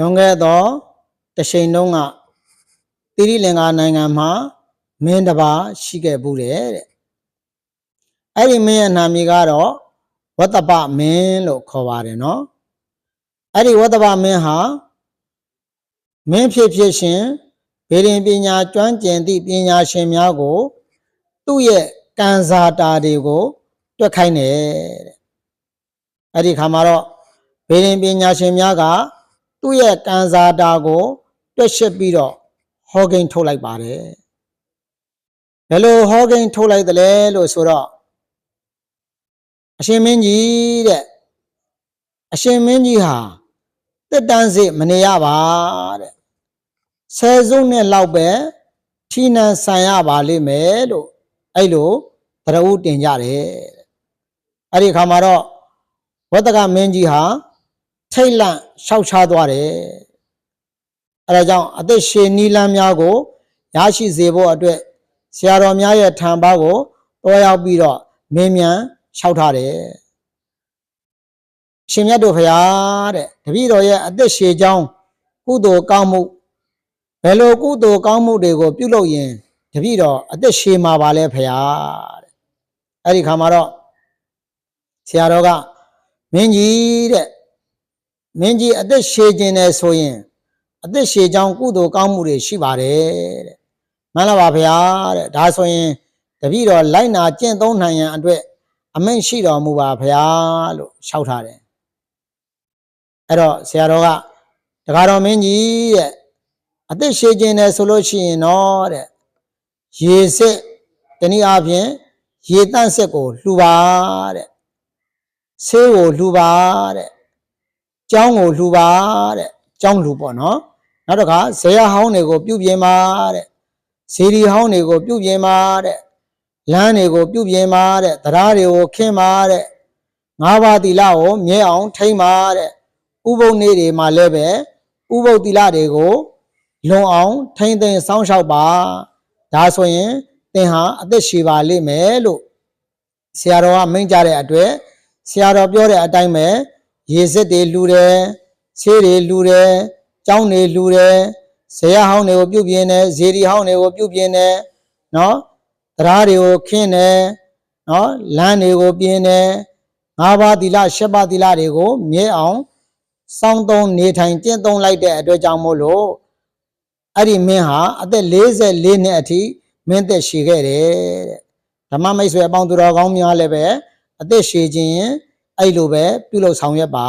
လွန်ခဲ့သောတချိန်တုန်းကတိရိလင်္ကာနိုင်ငံမှာမင်းတစ်ပါးရှိခဲ့ဘူးတဲ့တဲ့အဲ့ဒီမင်းရဲ့နာမည်ကတော့ဝတ္တပမင်းလို့ခေါ်ပါတယ်နော်အဲ့ဒီဝတ္တပမင်းဟာမင်းဖြစ်ဖြစ်ရှင်ဗေဒင်ပညာကျွမ်းကျင်သည့်ပညာရှင်များကို သူ့ရဲ့ကံစားတာတွေကို တွက်ခိုင်းတယ်တဲ့အဲ့ဒီခါမှာတော့ဗေဒင်ပညာရှင်များက သူ့ရဲ့ကံစားတာကိုတွက်ရှက်ပြီးတော့ဟောကိန်းထုတ်လိုက်ပါတယ်ဘယ်လိုဟောကိန်းထုတ်လိုက်သလဲလို့ဆိုတော့အရှင်မင်းကြီးတဲ့အရှင်မင်းကြီးဟာတက်တန်းစိမနေရပါတဲ့ဆယ်စုနှစ်လောက်ပဲထီနန်ဆန်ရပါလိမ့်မယ်လို့အဲ့လိုသရဝုတင်ကြတယ်တဲ့အဲ့ဒီခါမှာတော့ဝတ္တကမင်းကြီးဟာ ထိတ်လန့်ရှောက်ချသွားတယ်အဲဒါကြောင့်အသက်ရှင်နီလန်းများကိုရရှိစေဖို့အတွက်ဆရာတော်များရဲ့ထံပါကိုတွားရောက်ပြီးတော့မင်းမြန်လျှောက်ထားတယ်ရှင်မြတ်တို့ဖရာတဲ့တပည့်တော်ရဲ့အသက်ရှည်ကြောင်းကုသိုလ်ကောင်းမှုဘယ်လိုကုသိုလ်ကောင်းမှုတွေကို ပြုလုပ်ရင်တပည့်တော်အသက်ရှည်မှာပါလဲဖရာတဲ့အဲ့ဒီခါမှာတော့ဆရာတော်ကမင်းကြီးတဲ့ မင်းကြီးအသက်ရှည်ခြင်းနဲ့ဆိုရင်အသက်ရှည်ကြောင်းကုသိုလ်ကောင်းမှုတွေရှိပါတယ်တဲ့မှန်လားပါဗျာတဲ့ဒါဆိုရင်တပည့်တော်လိုက်နာကျင့်သုံးနိုင်ရန်အတွက်အမိန့်ရှိတော်မူပါဗျာလို့လျှောက်ထားတယ်အဲ့တော့ဆရာတော်ကတကားတော်မင်းကြီးတဲ့အသက်ရှည်ခြင်းနဲ့ဆိုလို့ရှိရင်တော့တဲ့ရေစစ်တနည်းအားဖြင့်ရေတန့်စစ်ကိုလှူပါတဲ့ဆေးကိုလှူပါတဲ့ ကျောင်းကိုလှူပါတဲ့ကျောင်းလှူပေါ့နော်နောက်တစ်ခါဇေယဟောင်းတွေကိုပြုပြင်ပါတဲ့ဇေဒီဟောင်းတွေကိုပြုပြင်ပါတဲ့လမ်းတွေကိုပြုပြင်ပါတဲ့တရားတွေကိုခင်းပါတဲ့ငါးပါးသီလကိုမြဲအောင်ထိမ့်ပါတဲ့ဥပုပ်နေ့တွေမှာလည်းပဲဥပုပ်သီလတွေကိုလွန်အောင်ထိမ့်သိမ်းစောင့်ရှောက်ပါဒါဆိုရင်သင်ဟာအသက်ရှည်ပါလိမ့်မယ်လို့ဆရာတော်ကမိန့်ကြတဲ့အတွက်ဆရာတော်ပြောတဲ့အတိုင်းပဲ ရေစစ်တွေလှူတယ်ဆေးတွေလှူတယ်ကျောင်းတွေလှူတယ်ဇေယဟောင်းတွေကိုပြုတ်ပြင်းတယ်ဇေဒီဟောင်းတွေကိုပြုတ်ပြင်းတယ်နော်တရားတွေကိုခင်းတယ်နော်လမ်းတွေကိုပြင်းတယ်ငါးပါးသီလရှစ်ပါးသီလတွေကိုမြဲအောင်စောင့်သုံးနေထိုင်ကျင့်သုံးလိုက်တဲ့အတွက်ကြောင့်မို့လို့အဲ့ဒီမင်းဟာအသက်44နှစ်အထိမင်းသက်ရှည်ခဲ့တယ်တဲ့ဓမ္မမိတ်ဆွေအပေါင်းသူတော်ကောင်းများလည်းပဲအသက်ရှည်ခြင်း အဲ့လိုပဲပြုလုပ်ဆောင်ရွက်ပါ